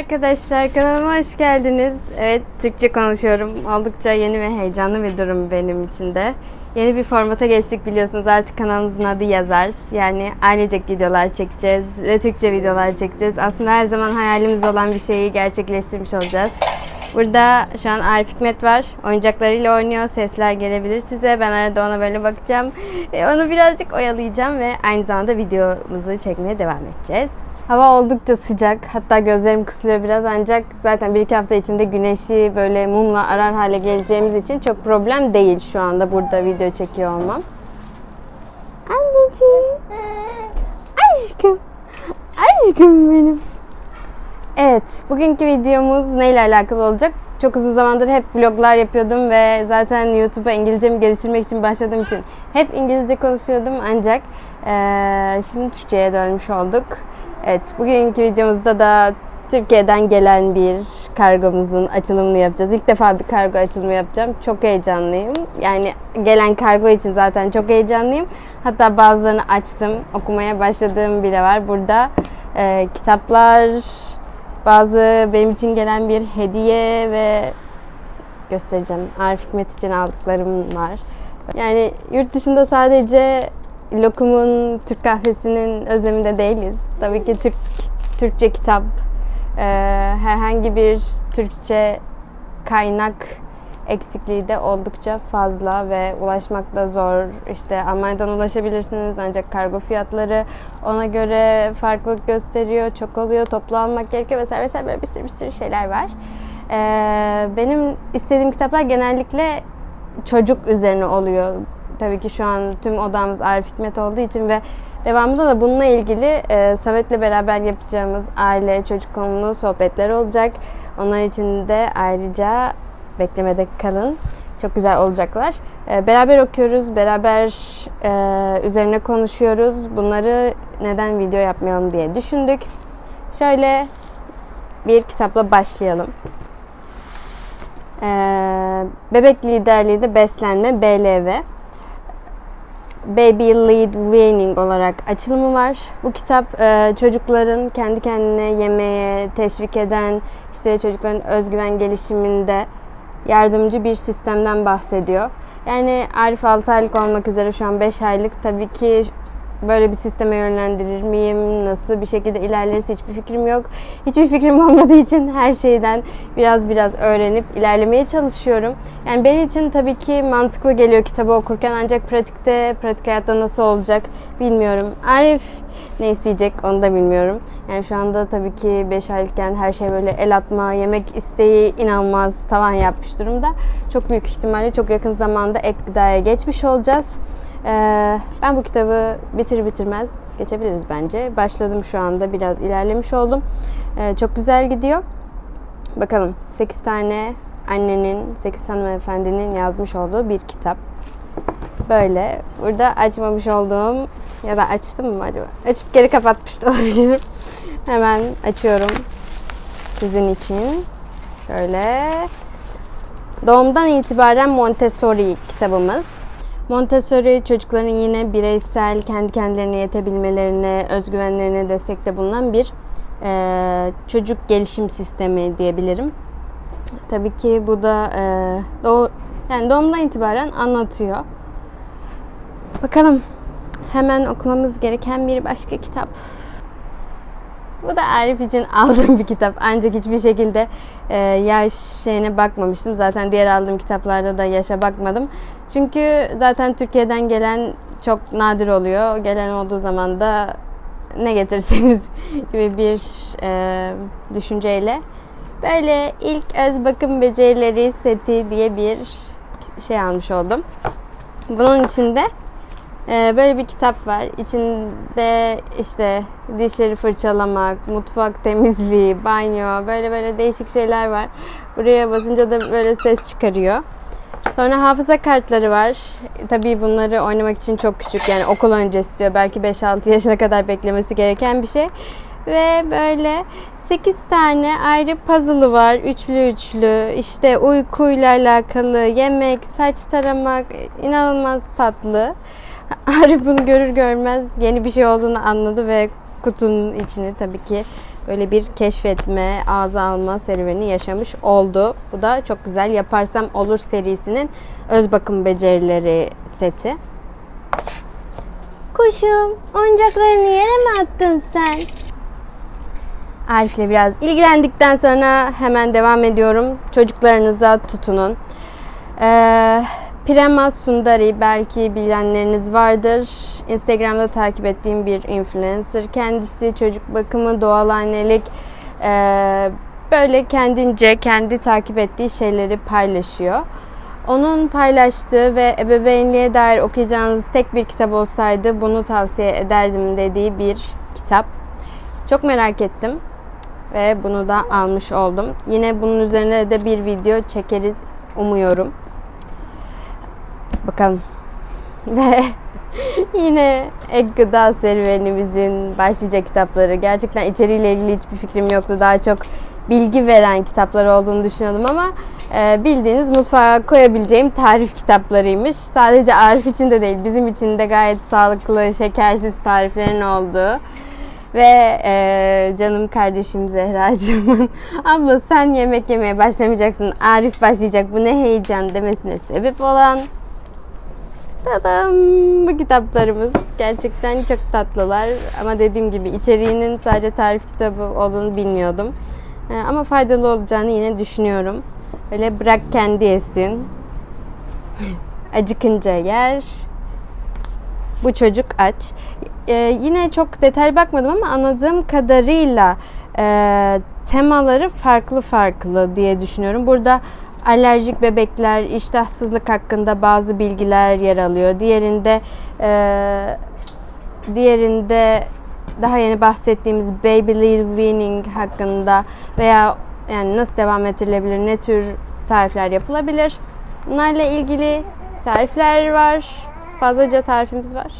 arkadaşlar kanalıma hoş geldiniz. Evet Türkçe konuşuyorum. Oldukça yeni ve heyecanlı bir durum benim için de. Yeni bir formata geçtik biliyorsunuz artık kanalımızın adı Yazars. Yani ailecek videolar çekeceğiz ve Türkçe videolar çekeceğiz. Aslında her zaman hayalimiz olan bir şeyi gerçekleştirmiş olacağız. Burada şu an Arif Hikmet var. Oyuncaklarıyla oynuyor. Sesler gelebilir size. Ben arada ona böyle bakacağım. Ve onu birazcık oyalayacağım ve aynı zamanda videomuzu çekmeye devam edeceğiz. Hava oldukça sıcak. Hatta gözlerim kısılıyor biraz ancak zaten bir iki hafta içinde güneşi böyle mumla arar hale geleceğimiz için çok problem değil şu anda burada video çekiyor olmam. Anneciğim. Aşkım. Aşkım benim. Evet, bugünkü videomuz neyle alakalı olacak? Çok uzun zamandır hep vloglar yapıyordum ve zaten YouTube'a İngilizcemi geliştirmek için başladığım için hep İngilizce konuşuyordum ancak eee, şimdi Türkçe'ye dönmüş olduk. Evet, bugünkü videomuzda da Türkiye'den gelen bir kargomuzun açılımını yapacağız. İlk defa bir kargo açılımı yapacağım. Çok heyecanlıyım. Yani gelen kargo için zaten çok heyecanlıyım. Hatta bazılarını açtım. Okumaya başladığım bile var. Burada eee, kitaplar, bazı benim için gelen bir hediye ve göstereceğim. Arif Hikmet için aldıklarım var. Yani yurt dışında sadece lokumun, Türk kahvesinin özleminde değiliz. Tabii ki Türk Türkçe kitap, e, herhangi bir Türkçe kaynak eksikliği de oldukça fazla ve ulaşmak da zor. İşte Almanya'dan ulaşabilirsiniz ancak kargo fiyatları ona göre farklılık gösteriyor. Çok oluyor, toplu almak gerekiyor vesaire vesaire böyle bir sürü bir sürü şeyler var. Ee, benim istediğim kitaplar genellikle çocuk üzerine oluyor. Tabii ki şu an tüm odamız Arif Hikmet olduğu için ve devamında da bununla ilgili e, Samet'le beraber yapacağımız aile çocuk konulu sohbetler olacak. Onlar için de ayrıca beklemede kalın. Çok güzel olacaklar. E, beraber okuyoruz, beraber e, üzerine konuşuyoruz. Bunları neden video yapmayalım diye düşündük. Şöyle bir kitapla başlayalım. Ee, bebek liderliği de beslenme BLV. Baby Lead Weaning olarak açılımı var. Bu kitap e, çocukların kendi kendine yemeye teşvik eden, işte çocukların özgüven gelişiminde yardımcı bir sistemden bahsediyor. Yani Arif 6 aylık olmak üzere şu an 5 aylık. Tabii ki böyle bir sisteme yönlendirir miyim? Nasıl bir şekilde ilerleriz hiçbir fikrim yok. Hiçbir fikrim olmadığı için her şeyden biraz biraz öğrenip ilerlemeye çalışıyorum. Yani benim için tabii ki mantıklı geliyor kitabı okurken ancak pratikte, pratik hayatta nasıl olacak bilmiyorum. Arif ne isteyecek onu da bilmiyorum. Yani şu anda tabii ki 5 aylıkken her şey böyle el atma, yemek isteği inanılmaz tavan yapmış durumda. Çok büyük ihtimalle çok yakın zamanda ek gıdaya geçmiş olacağız. Ee, ben bu kitabı bitir bitirmez geçebiliriz bence. Başladım şu anda biraz ilerlemiş oldum. Ee, çok güzel gidiyor. Bakalım 8 tane annenin, 8 hanımefendinin yazmış olduğu bir kitap. Böyle. Burada açmamış olduğum ya da açtım mı acaba? Açıp geri kapatmış da olabilirim. Hemen açıyorum sizin için. Şöyle. Doğumdan itibaren Montessori kitabımız. Montessori çocukların yine bireysel kendi kendilerine yetebilmelerine, özgüvenlerine destekte bulunan bir e, çocuk gelişim sistemi diyebilirim. Tabii ki bu da e, doğ, yani doğumdan itibaren anlatıyor. Bakalım hemen okumamız gereken bir başka kitap. Bu da Arif için aldığım bir kitap. Ancak hiçbir şekilde e, yaş şeyine bakmamıştım. Zaten diğer aldığım kitaplarda da yaşa bakmadım. Çünkü zaten Türkiye'den gelen çok nadir oluyor. Gelen olduğu zaman da ne getirseniz gibi bir e, düşünceyle. Böyle ilk öz bakım becerileri seti diye bir şey almış oldum. Bunun içinde böyle bir kitap var. İçinde işte dişleri fırçalamak, mutfak temizliği, banyo, böyle böyle değişik şeyler var. Buraya basınca da böyle ses çıkarıyor. Sonra hafıza kartları var. Tabii bunları oynamak için çok küçük yani okul öncesi diyor. Belki 5-6 yaşına kadar beklemesi gereken bir şey. Ve böyle 8 tane ayrı puzzle'ı var. Üçlü üçlü. İşte uykuyla alakalı, yemek, saç taramak inanılmaz tatlı. Arif bunu görür görmez yeni bir şey olduğunu anladı ve kutunun içini tabii ki böyle bir keşfetme, ağza alma serüveni yaşamış oldu. Bu da çok güzel. Yaparsam Olur serisinin öz bakım becerileri seti. Kuşum, oyuncaklarını yere mi attın sen? Arif'le biraz ilgilendikten sonra hemen devam ediyorum. Çocuklarınıza tutunun. Ee, Prema Sundari belki bilenleriniz vardır. Instagram'da takip ettiğim bir influencer. Kendisi çocuk bakımı, doğal annelik, ee, böyle kendince kendi takip ettiği şeyleri paylaşıyor. Onun paylaştığı ve ebeveynliğe dair okuyacağınız tek bir kitap olsaydı bunu tavsiye ederdim dediği bir kitap. Çok merak ettim ve bunu da almış oldum. Yine bunun üzerine de bir video çekeriz umuyorum. Bakalım. Ve yine ek gıda serüvenimizin başlayacak kitapları. Gerçekten içeriğiyle ilgili hiçbir fikrim yoktu. Daha çok bilgi veren kitaplar olduğunu düşünüyordum ama e, bildiğiniz mutfağa koyabileceğim tarif kitaplarıymış. Sadece Arif için de değil, bizim için de gayet sağlıklı, şekersiz tariflerin olduğu. Ve e, canım kardeşim Zehracığımın abla sen yemek yemeye başlamayacaksın Arif başlayacak bu ne heyecan demesine sebep olan Tadam bu kitaplarımız gerçekten çok tatlılar ama dediğim gibi içeriğinin sadece tarif kitabı olduğunu bilmiyordum. E, ama faydalı olacağını yine düşünüyorum. Öyle bırak kendi yesin. Acıkınca yer. Bu çocuk aç. Ee, yine çok detay bakmadım ama anladığım kadarıyla e, temaları farklı farklı diye düşünüyorum. Burada alerjik bebekler, iştahsızlık hakkında bazı bilgiler yer alıyor. Diğerinde e, diğerinde daha yeni bahsettiğimiz baby led weaning hakkında veya yani nasıl devam ettirilebilir, ne tür tarifler yapılabilir. Bunlarla ilgili tarifler var. Fazlaca tarifimiz var.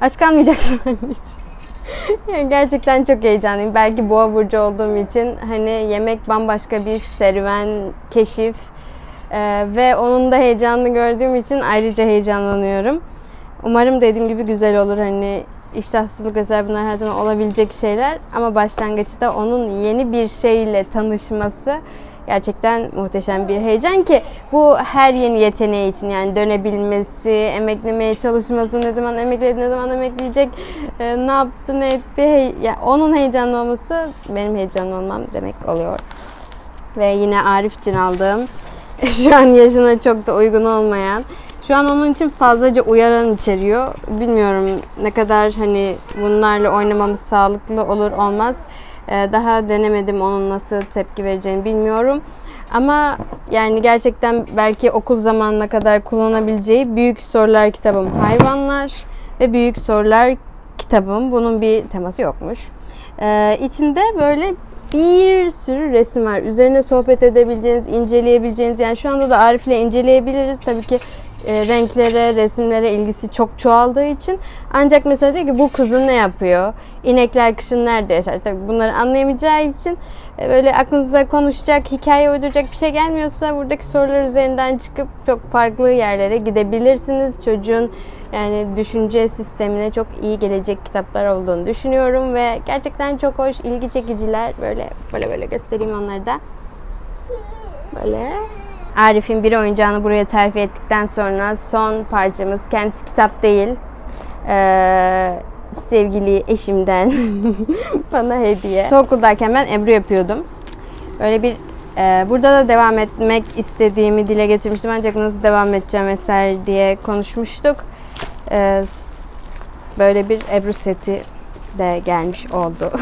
Aç kalmayacaksın anneciğim. Gerçekten çok heyecanlıyım. Belki boğa burcu olduğum için hani yemek bambaşka bir serüven, keşif Ee, ve onun da heyecanını gördüğüm için ayrıca heyecanlanıyorum. Umarım dediğim gibi güzel olur. Hani iştahsızlık vesaire bunlar her zaman olabilecek şeyler ama başlangıçta onun yeni bir şeyle tanışması gerçekten muhteşem bir heyecan ki bu her yeni yeteneği için yani dönebilmesi, emeklemeye çalışması, ne zaman emekledi, ne zaman emekleyecek, e, ne yaptı, ne etti, hey, yani onun heyecanlı olması benim heyecanlı olmam demek oluyor. Ve yine Arif için aldığım şu an yaşına çok da uygun olmayan şu an onun için fazlaca uyaran içeriyor. Bilmiyorum ne kadar hani bunlarla oynamamız sağlıklı olur olmaz. Ee, daha denemedim onun nasıl tepki vereceğini bilmiyorum. Ama yani gerçekten belki okul zamanına kadar kullanabileceği büyük sorular kitabım hayvanlar ve büyük sorular kitabım. Bunun bir teması yokmuş. Ee, içinde böyle bir sürü resim var. Üzerine sohbet edebileceğiniz, inceleyebileceğiniz. Yani şu anda da Arif'le inceleyebiliriz. Tabii ki e, renklere, resimlere ilgisi çok çoğaldığı için. Ancak mesela diyor ki bu kuzu ne yapıyor? İnekler kışın nerede yaşar? Tabii bunları anlayamayacağı için e, böyle aklınıza konuşacak, hikaye uyduracak bir şey gelmiyorsa buradaki sorular üzerinden çıkıp çok farklı yerlere gidebilirsiniz. Çocuğun yani düşünce sistemine çok iyi gelecek kitaplar olduğunu düşünüyorum ve gerçekten çok hoş, ilgi çekiciler. Böyle böyle böyle göstereyim onları da. Böyle Arif'in bir oyuncağını buraya terfi ettikten sonra son parçamız kendisi kitap değil. Ee, sevgili eşimden bana hediye. Okuldayken ben Ebru yapıyordum. Böyle bir e, burada da devam etmek istediğimi dile getirmiştim ancak nasıl devam edeceğim vesaire diye konuşmuştuk. Ee, böyle bir Ebru seti de gelmiş oldu.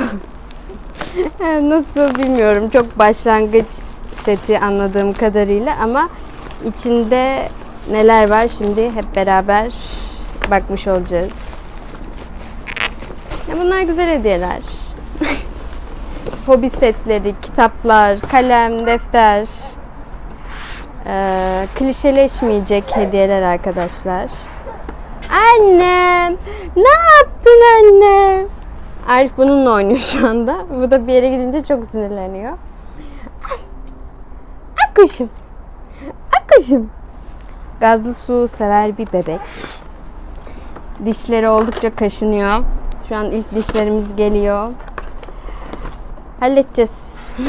nasıl bilmiyorum. Çok başlangıç seti anladığım kadarıyla ama içinde neler var şimdi hep beraber bakmış olacağız. Ya bunlar güzel hediyeler. Hobi setleri, kitaplar, kalem, defter. Ee, klişeleşmeyecek hediyeler arkadaşlar. Annem! Ne yaptın annem? Arif bununla oynuyor şu anda. Bu da bir yere gidince çok sinirleniyor. Akışım. Akışım. Gazlı su sever bir bebek. Dişleri oldukça kaşınıyor. Şu an ilk dişlerimiz geliyor. Halledeceğiz.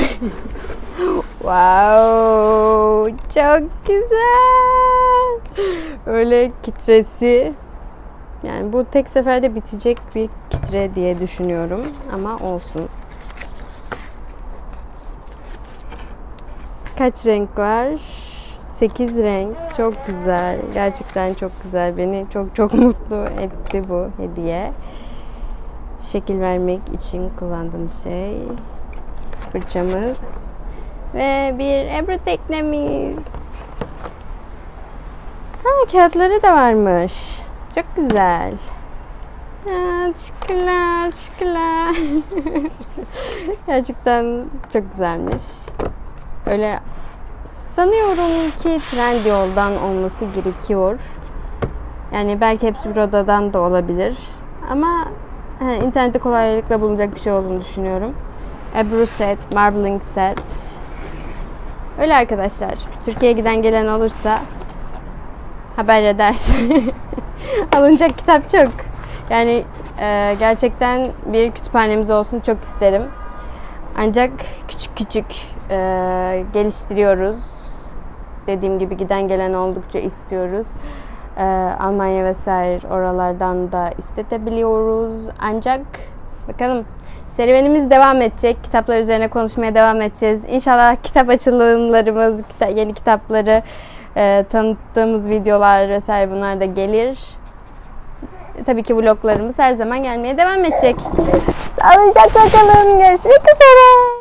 wow, çok güzel. Öyle kitresi. Yani bu tek seferde bitecek bir kitre diye düşünüyorum ama olsun. Kaç renk var? 8 renk. Çok güzel. Gerçekten çok güzel. Beni çok çok mutlu etti bu hediye. Şekil vermek için kullandığım şey. Fırçamız. Ve bir ebru teknemiz. Ha, kağıtları da varmış. Çok güzel. Aa, teşekkürler, teşekkürler. Gerçekten çok güzelmiş. Öyle sanıyorum ki trend yoldan olması gerekiyor. Yani belki hepsi bir odadan da olabilir. Ama he, internette kolaylıkla bulunacak bir şey olduğunu düşünüyorum. Ebru set, marbling set. Öyle arkadaşlar. Türkiye'ye giden gelen olursa haber edersin. Alınacak kitap çok. Yani e, gerçekten bir kütüphanemiz olsun çok isterim. Ancak küçük küçük e, geliştiriyoruz. Dediğim gibi giden gelen oldukça istiyoruz. E, Almanya vesaire oralardan da istetebiliyoruz. Ancak bakalım serüvenimiz devam edecek. Kitaplar üzerine konuşmaya devam edeceğiz. İnşallah kitap açılımlarımız, yeni kitapları e, tanıttığımız videolar vesaire bunlar da gelir. Tabii ki vloglarımız her zaman gelmeye devam edecek. Sağlıcakla kalın. Görüşmek üzere.